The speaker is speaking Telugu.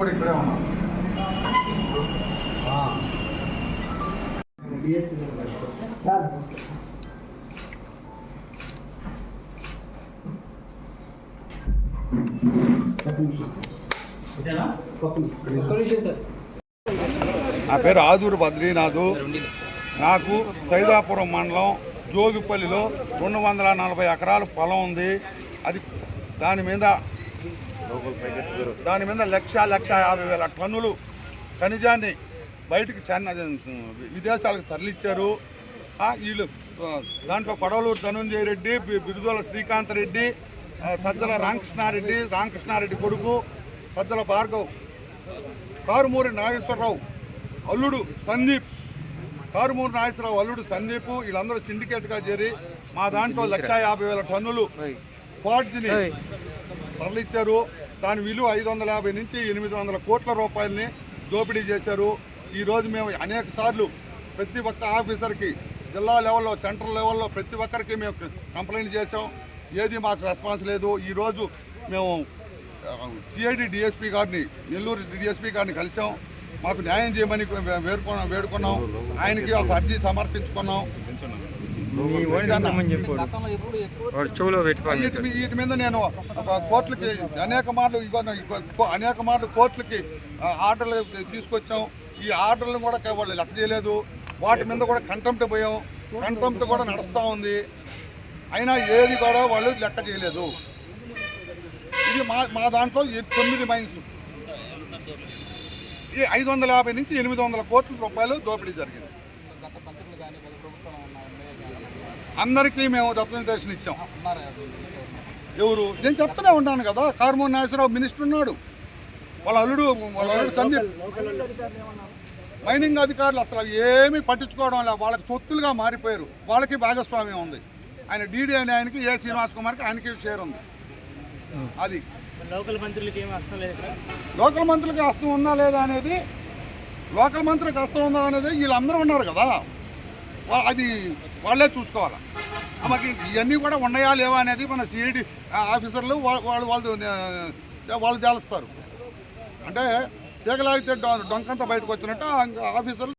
కూడా ఇక్కడే ఉన్నారు సార్. నా పేరు ఆదూరు బద్రీనాథు. నాకు సైదాపురం మండలం జోగిపల్లిలో రెండు వందల నలభై ఎకరాల పొలం ఉంది. అది దాని మీద దాని మీద లక్ష లక్ష యాభై వేల టన్నులు ఖనిజాన్ని బయటికి చెన్న విదేశాలకు తరలిచ్చారు. వీళ్ళు దాంట్లో కొడవలూరు ధనుంజయ రెడ్డి బిరుదోల శ్రీకాంత్ రెడ్డి సజ్జల రామకృష్ణారెడ్డి రామకృష్ణారెడ్డి కొడుకు సజ్జల భార్గవ్ కారుమూరి నాగేశ్వరరావు అల్లుడు సందీప్ కారుమూరి నాగేశ్వరరావు అల్లుడు సందీప్ వీళ్ళందరూ సిండికేట్గా చేరి మా దాంట్లో లక్ష యాభై వేల టన్నులు క్వాడ్జిని తరలిచ్చారు. దాని విలువ ఐదు వందల యాభై నుంచి ఎనిమిది వందల కోట్ల రూపాయలని దోపిడీ చేశారు. ఈరోజు మేము అనేక సార్లు ప్రతి ఒక్క ఆఫీసర్కి జిల్లా లెవెల్లో సెంట్రల్ లెవెల్లో ప్రతి ఒక్కరికి మేము కంప్లైంట్ చేసాం ఏది మాకు రెస్పాన్స్ లేదు. ఈరోజు మేము సిఐడి డిఎస్పీ గారిని నెల్లూరు డిఎస్పీ గారిని కలిసాం మాకు న్యాయం చేయమని వేడుకున్నాం వేడుకున్నాం. ఆయనకి ఒక అర్జీ సమర్పించుకున్నాం. చెవులో వీటి మీద నేను కోర్టులకి అనేక మార్లు అనేక మార్లు కోర్టులకి ఆర్డర్లు తీసుకొచ్చాం. ఈ ఆర్డర్లను కూడా వాళ్ళు లెక్క చేయలేదు. వాటి మీద కూడా కంటెంప్ట్ పోయాం. కంటెంప్ట్ కూడా నడుస్తూ ఉంది. అయినా ఏది కూడా వాళ్ళు లెక్క చేయలేదు. ఇది మా మా దాంట్లో ఈ తొమ్మిది మైన్స్. ఈ ఐదు వందల యాభై నుంచి ఎనిమిది వందల కోట్ల రూపాయలు దోపిడీ జరిగింది. అందరికీ మేము రిప్రజెంటేషన్ ఇచ్చాం. ఎవరు? నేను చెప్తూనే ఉన్నాను కదా కార్మోన్ నాగేశ్వరరావు మినిస్టర్ ఉన్నాడు. వాళ్ళ అల్లుడు వాళ్ళ అల్లుడు సందీప్. మైనింగ్ అధికారులు అసలు ఏమీ పట్టించుకోవడం లేదు. వాళ్ళకి తొత్తులుగా మారిపోయారు. వాళ్ళకి భాగస్వామ్యం ఉంది. ఆయన డీడీ అనే ఆయనకి ఏ శ్రీనివాస్ కుమార్కి ఆయనకి షేర్ ఉంది. అది. లోకల్ మంత్రులకి లోకల్ మంత్రులకి హస్తం ఉందా లేదా అనేది లోకల్ మంత్రికి హస్తం ఉందా అనేది వీళ్ళందరూ ఉన్నారు కదా. అది వాళ్ళే చూసుకోవాలి? మాకు ఇవన్నీ కూడా ఉన్నాయా లేవా అనేది మన సిఐడి ఆఫీసర్లు వాళ్ళు వాళ్ళు వాళ్ళు తేలుస్తారు. అంటే తీగలాగితే డొంకంతా బయటకు వచ్చినట్టు ఆఫీసర్లు